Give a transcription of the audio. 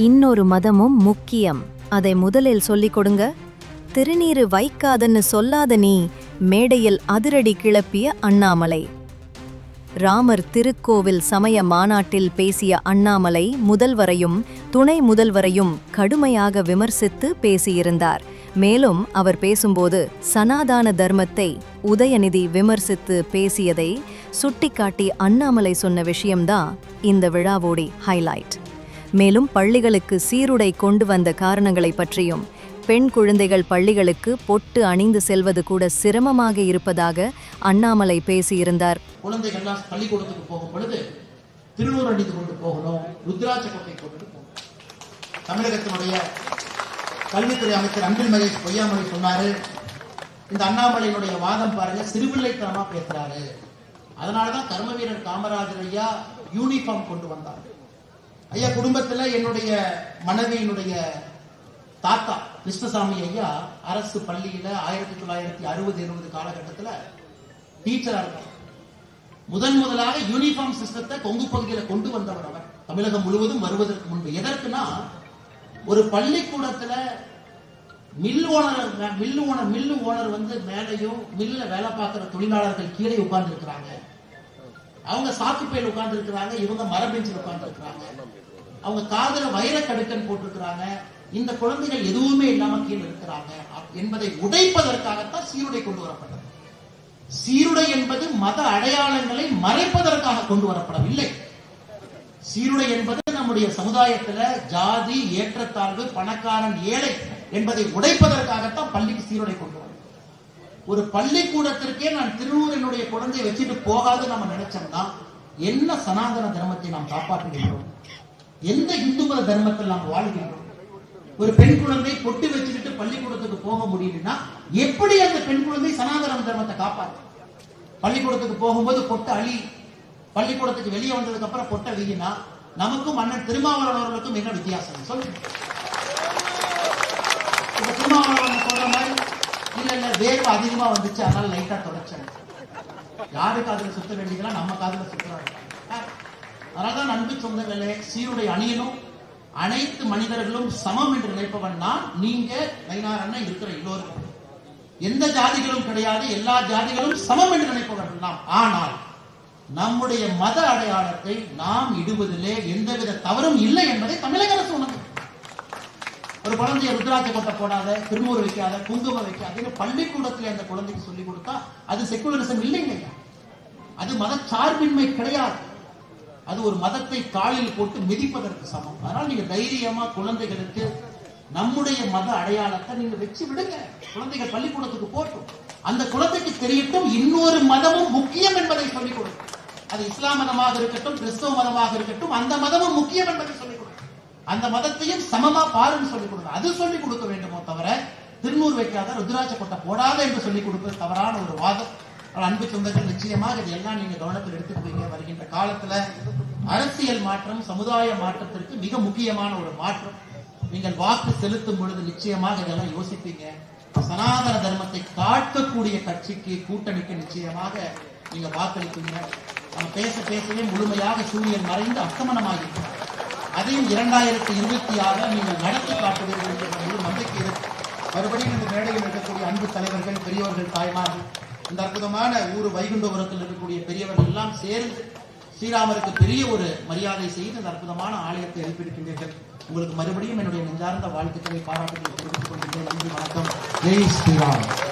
இன்னொரு மதமும் முக்கியம். அதை முதலில் சொல்லிக் கொடுங்க. திருநீறு வைக்காதன்னு சொல்லாத நீ மேடையில் அதிரடி கிளப்பிய அண்ணாமலை. ராமர் திருக்கோவில் சமய மாநாட்டில் பேசிய அண்ணாமலை முதல்வரையும் துணை முதல்வரையும் கடுமையாக விமர்சித்து பேசியிருந்தார். மேலும் அவர் பேசும்போது சனாதான தர்மத்தை உதயநிதி விமர்சித்து பேசியதை சுட்டிக்காட்டி அண்ணாமலை சொன்ன விஷயம்தான் இந்த விழாவோடி ஹைலைட் மேலும் பள்ளிகளுக்கு சீருடை கொண்டு வந்த காரணங்களை பற்றியும் பெண் குழந்தைகள் பள்ளிகளுக்கு பொட்டு அணிந்து செல்வது கூட சிரமமாக இருப்பதாக அண்ணாமலை பேசியிருந்தார். குழந்தைகள்லாம் பள்ளிக்கூடத்துக்கு போகும் பொழுது திருநூறு அணிந்து கொண்டு போகணும் ருத்ராட்ச கொட்டை கொண்டு போகணும். தமிழகத்தினுடைய கல்வித்துறை அமைச்சர் அன்பில் மகேஷ் பொய்யாமொழி சொன்னாரு இந்த அண்ணாமலையினுடைய வாதம் பாருங்க சிறுபிள்ளைத்தனமா பேசுறாரு. அதனாலதான் கர்மவீரர் காமராஜர் ஐயா யூனிஃபார்ம் கொண்டு வந்தார் ஐயா குடும்பத்துல என்னுடைய மனைவியினுடைய தாத்தா கிருஷ்ணசாமி ஐயா அரசு பள்ளியில ஆயிரத்தி தொள்ளாயிரத்தி அறுபது எழுபது காலகட்டத்தில் டீச்சரா இருக்கார். முதன் முதலாக யூனிஃபார்ம் சிஸ்டத்தை கொங்கு பகுதியில கொண்டு வந்தவர் அவர். தமிழகம் முழுவதும் வருவதற்கு முன்பு. எதற்குனா ஒரு பள்ளிக்கூடத்துல mill owner mill owner mill owner வந்து மேலையும் மில்ல வேலை பார்க்கிற தொழிலாளர்கள் கீழே உட்கார்ந்து இருக்கிறாங்க அவங்க சாக்குப்பையில் உட்கார்ந்து இருக்கிறாங்க இவங்க மரபெஞ்சில் உட்கார்ந்து இருக்கிறாங்க அவங்க காதல வைர கடுக்கன் போட்டிருக்கிறாங்க. இந்த குழந்தைகள் எதுவுமே இல்லாம கீழே இருக்கிறாங்க. என்பதை உடைப்பதற்காகத்தான் சீருடை கொண்டு வரப்பட்டது. சீருடை என்பது மத அடையாளங்களை மறைப்பதற்காக கொண்டு வரப்படவில்லை. சீருடை என்பது நம்முடைய சமுதாயத்துல ஜாதி ஏற்றத்தாழ்வு பணக்காரன் ஏழை என்பதை உடைப்பதற்காகத்தான் பள்ளிக்கு சீருடை கொண்டு வரும் ஒரு பள்ளிக்கூடத்திற்கே நான் திருநூறினுடைய குழந்தையை வச்சுட்டு போகாது நம்ம நினைச்சோம்னா என்ன சனாதன தர்மத்தை நாம் காப்பாற்றுகிறோம் எந்த இந்து மத தர்மத்தில் நாம் வாழ்கின்றோம் ஒரு பெண் குழந்தை பொட்டு வச்சுக்கிட்டு பள்ளிக்கூடத்துக்கு போக முடியலன்னா எப்படி அந்த பெண் குழந்தை சனாதன தர்மத்தை காப்பாற்று பள்ளிக்கூடத்துக்கு போகும்போது பொட்டை அழி பள்ளிக்கூடத்துக்கு வெளியே வந்ததுக்கு அப்புறம் பொட்டை வீங்கினா நமக்கும் அண்ணன் திருமாவளவன் அவர்களுக்கும் என்ன வித்தியாசம். சொல்லுங்க. திருமாவளவன் சொல்ற மாதிரி இல்ல இல்ல வேர்வை அதிகமா வந்துச்சு அதனால லைட்டா தொடச்சேன். யாரு காதுல சுத்த வேண்டியதுன்னா நம்ம காதுல சுத்துறாங்க. அதனாலதான் அன்பு சொந்தங்களே சீருடை அணியனும் அனைத்து மனிதர்களும் சமம் என்று நினைப்பவன் தான் நீங்க நயினார் இருக்கிற எல்லோருக்கும் எந்த ஜாதிகளும் கிடையாது எல்லா ஜாதிகளும் சமம் என்று நினைப்பவர்கள் நாம். ஆனால் நம்முடைய மத அடையாளத்தை நாம் இடுவதிலே எந்தவித தவறும் இல்லை என்பதை தமிழக அரசு உணர்ந்து. ஒரு குழந்தைய ருத்ராட்ச கொட்டை போடாத திருமூர் வைக்காத குங்குமம் வைக்காத பள்ளிக்கூடத்தில் அந்த குழந்தைக்கு சொல்லி கொடுத்தா அது செக்குலரிசம் இல்லைங்க அது மத சார்பின்மை கிடையாது. அது ஒரு மதத்தை காலில் போட்டு மிதிப்பதற்கு சமம். அதனால் நீங்க தைரியமா குழந்தைகளுக்கு நம்முடைய மத அடையாளத்தை நீங்க வச்சு விடுங்க. குழந்தைகள் பள்ளிக்கூடத்துக்கு போட்டும் அந்த குழந்தைக்கு தெரியட்டும். இன்னொரு மதமும் முக்கியம் என்பதை சொல்லிக் கொடுக்கும் அது இஸ்லாம் மதமாக இருக்கட்டும் கிறிஸ்தவ மதமாக இருக்கட்டும் அந்த மதமும் முக்கியம் என்பதை சொல்லிக் கொடுக்கும் அந்த மதத்தையும் சமமா பாருன்னு சொல்லிக் கொடுங்க. அது சொல்லிக் கொடுக்க வேண்டுமோ தவிர திருநூறு வைக்காத ருத்ராட்ச கொட்டை போடாத என்று சொல்லிக் கொடுப்பது தவறான ஒரு வாதம். அன்பு சொந்தங்கள் நிச்சயமாக இதெல்லாம் நீங்க கவனத்தில் எடுத்துக்கிறீங்க வருகின்ற காலத்துல அரசியல் மாற்றம் சமுதாய மாற்றத்திற்கு மிக முக்கியமான ஒரு மாற்றம். நீங்கள் வாக்கு செலுத்தும் பொழுது நிச்சயமாக இதெல்லாம் யோசிப்பீங்க. சனாதன தர்மத்தை காட்டக்கூடிய கட்சிக்கு கூட்டணிக்கு நிச்சயமாக நீங்க வாக்களிப்பீங்க. நம்ம பேச பேசவே முழுமையாக சூரியன் மறைந்து அஸ்தமனமாகிருக்கிறார் அதையும் இரண்டாயிரத்தி இருபத்தி ஆறு நீங்கள் நடத்தி காட்டுவீர்கள் என்ற முழு நம்பிக்கை இருக்கு. மறுபடியும் இந்த மேடையில் இருக்கக்கூடிய அன்பு தலைவர்கள் பெரியவர்கள் தாய்மார்கள் இந்த அற்புதமான ஊர் வைகுண்டபுரத்தில் இருக்கக்கூடிய பெரியவர்கள் எல்லாம் சேர்ந்து ஸ்ரீராமருக்கு பெரிய ஒரு மரியாதை செய்து இந்த அற்புதமான ஆலயத்தை எழுப்பியிருக்கின்றீர்கள் உங்களுக்கு மறுபடியும் என்னுடைய நெஞ்சார்ந்த வாழ்த்துக்களை பாராட்டுகளை தெரிவித்துக் கொள்கின்றேன். நன்றி வணக்கம். ஜெய் ஸ்ரீராம்.